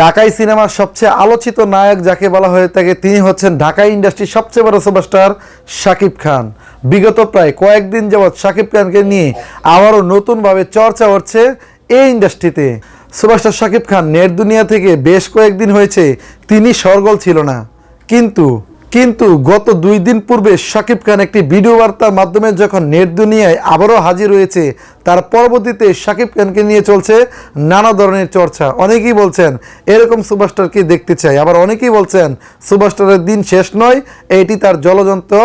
ঢাকাই সিনেমার সবচেয়ে আলোচিত নায়ক যাকে বলা হয়ে থাকে তিনি হচ্ছেন ঢাকাই ইন্ডাস্ট্রির সবচেয়ে বড় সুপারস্টার শাকিব খান। বিগত প্রায় কয়েকদিন যাবৎ শাকিব খানকে নিয়ে আবারও নতুনভাবে চর্চা হচ্ছে এই ইন্ডাস্ট্রিতে। সুপারস্টার শাকিব খান নেট দুনিয়া থেকে বেশ কয়েকদিন হয়েছে, তিনি সরগল ছিল না। কিন্তু কিন্তু গত দুই দিন পূর্বে শাকিব খান একটি ভিডিও বার্তার মাধ্যমে যখন নেট দুনিয়ায় আবারও হাজির হয়েছে, তার পরবর্তীতে শাকিব খানকে নিয়ে চলছে নানা ধরনের চর্চা। অনেকেই বলছেন, এরকম সুপারস্টারকে দেখতে চাই? আবার অনেকেই বলছেন, সুপারস্টারের দিন শেষ নয়, এটি তার জলযন্ত্র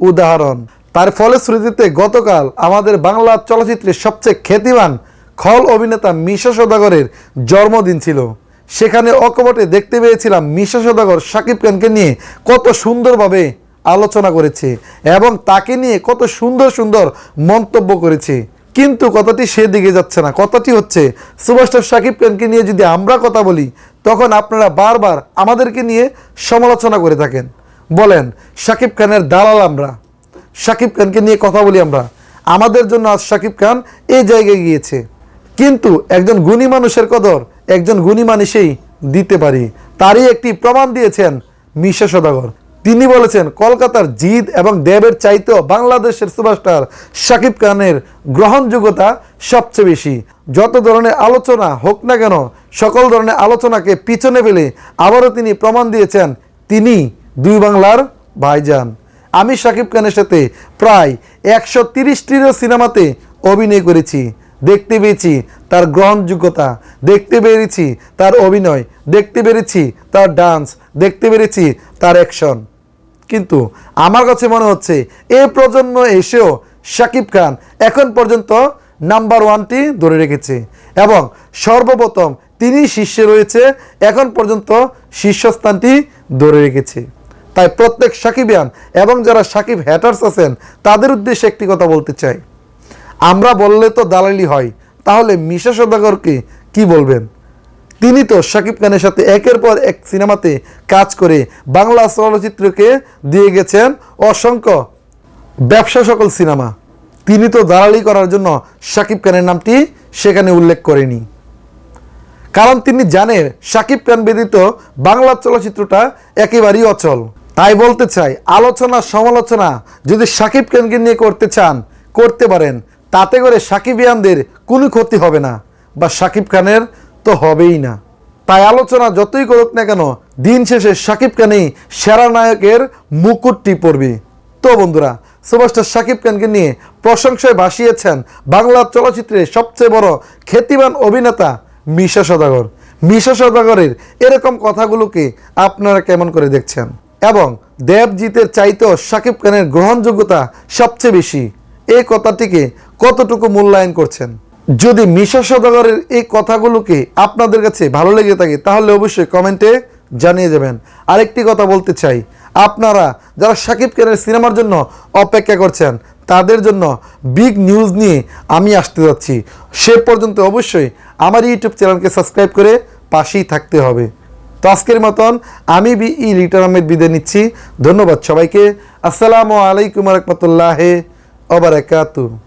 উদাহরণ। তার ফলশ্রুতিতে গতকাল আমাদের বাংলা চলচ্চিত্রের সবচেয়ে খ্যাতিমান খল অভিনেতা মিশা সদাগরের জন্মদিন ছিল। সেখানে অকপটে দেখতে পেয়েছিলাম মিশা সদাগর শাকিব খানকে নিয়ে কত সুন্দরভাবে আলোচনা করেছে এবং তাকে নিয়ে কত সুন্দর সুন্দর মন্তব্য করেছে। কিন্তু কথাটি সেদিকে যাচ্ছে না। কথাটি হচ্ছে সুভাষটার শাকিব খানকে নিয়ে যদি আমরা কথা বলি, তখন আপনারা বারবার আমাদেরকে নিয়ে সমালোচনা করে থাকেন। বলেন শাকিব খানের দালাল আমরা। শাকিব খানকে নিয়ে কথা বলি আমরা। আমাদের জন্য আজ সাকিব খান এই জায়গায় গিয়েছে। কিন্তু একজন গুণী মানুষের কদর একজন গুণী মানুষেই দিতে পারি। তারই একটি প্রমাণ দিয়েছেন মিশা সদাগর। তিনি বলেছেন, কলকাতার জিদ এবং দেবের চাইতেও বাংলাদেশের সুপারস্টার শাকিব খানের গ্রহণযোগ্যতা সবচেয়ে বেশি। যত ধরনের আলোচনা হোক না কেন, সকল ধরনের আলোচনাকে পিছনে ফেলে আবারও তিনি প্রমাণ দিয়েছেন, তিনি দুই বাংলার ভাইজান। আমি শাকিব খানের সাথে প্রায় একশো তিরিশটিরও সিনেমাতে অভিনয় করেছি। দেখতে পেয়েছি তার গ্রহণযোগ্যতা, দেখতে পেরেছি তার অভিনয়, দেখতে পেরেছি তার ডান্স দেখতে পেরেছি তার অ্যাকশন কিন্তু আমার কাছে মনে হচ্ছে এ প্রজন্ম এসেও শাকিব খান এখন পর্যন্ত নাম্বার ওয়ানটি ধরে রেখেছে এবং সর্বপ্রথম তিনি শীর্ষে রয়েছে, এখন পর্যন্ত শীর্ষস্থানটি ধরে রেখেছে। তাই প্রত্যেক সাকিবিয়ান এবং যারা সাকিব হ্যাটার্স আছেন, তাদের উদ্দেশ্যে একটি কথা বলতে চাই। আমরা বললে তো দালালি হয়, তাহলে মিশা সদাগরকে কি বলবেন? তিনি তো শাকিব খানের সাথে একের পর এক সিনেমাতে কাজ করে বাংলা চলচ্চিত্রকে দিয়ে গেছেন অসংখ্য ব্যবসা সকল সিনেমা। তিনি তো দালালি করার জন্য শাকিব খানের নামটি সেখানে উল্লেখ করেনি। কারণ তিনি জানেন শাকিব খান ব্যতীত বাংলা চলচ্চিত্রটা একেবারেই অচল। তাই বলতে চাই আলোচনা সমালোচনা যদি শাকিব খানকে নিয়ে করতে চান, করতে পারেন। তাতে করে সাকিবিয়ানদের কোনো ক্ষতি হবে না বা শাকিব খানের তো হবেই না। তাই আলোচনা যতই করুক না কেন, দিন শেষে শাকিব খানই সেরা নায়কের মুকুটটি পড়বে তো বন্ধুরা, সুপারস্টার শাকিব খানকে নিয়ে প্রশংসায় ভাসিয়েছেন বাংলা চলচ্চিত্রের সবচেয়ে বড় খ্যাতিমান অভিনেতা মিশা সদাগর। মিশা সদাগরের এরকম কথাগুলোকে আপনারা কেমন করে দেখছেন? এবং দেবজিতের চাইতেও শাকিব খানের গ্রহণযোগ্যতা সবচেয়ে বেশি। এই কথাটিকে কতটুকু মূল্যায়ন করছেন? যদি মিশা সদাগরের এই কথাগুলোকে আপনাদের কাছে ভালো লেগে থাকে, তাহলে অবশ্যই কমেন্টে জানিয়ে যাবেন আরেকটি কথা বলতে চাই, আপনারা যারা সাকিব খানের সিনেমার জন্য অপেক্ষা করছেন, তাদের জন্য বিগ নিউজ নিয়ে আমি আসতে যাচ্ছি। সে পর্যন্ত অবশ্যই আমার ইউটিউব চ্যানেলকে সাবস্ক্রাইব করে পাশেই থাকতে হবে। তো আজকের মতন আমি বি ই লিটার আহমেদ বিদায় নিচ্ছি। ধন্যবাদ সবাইকে। আসসালামু আলাইকুম রহমতুল্লাহ অবরাকাতু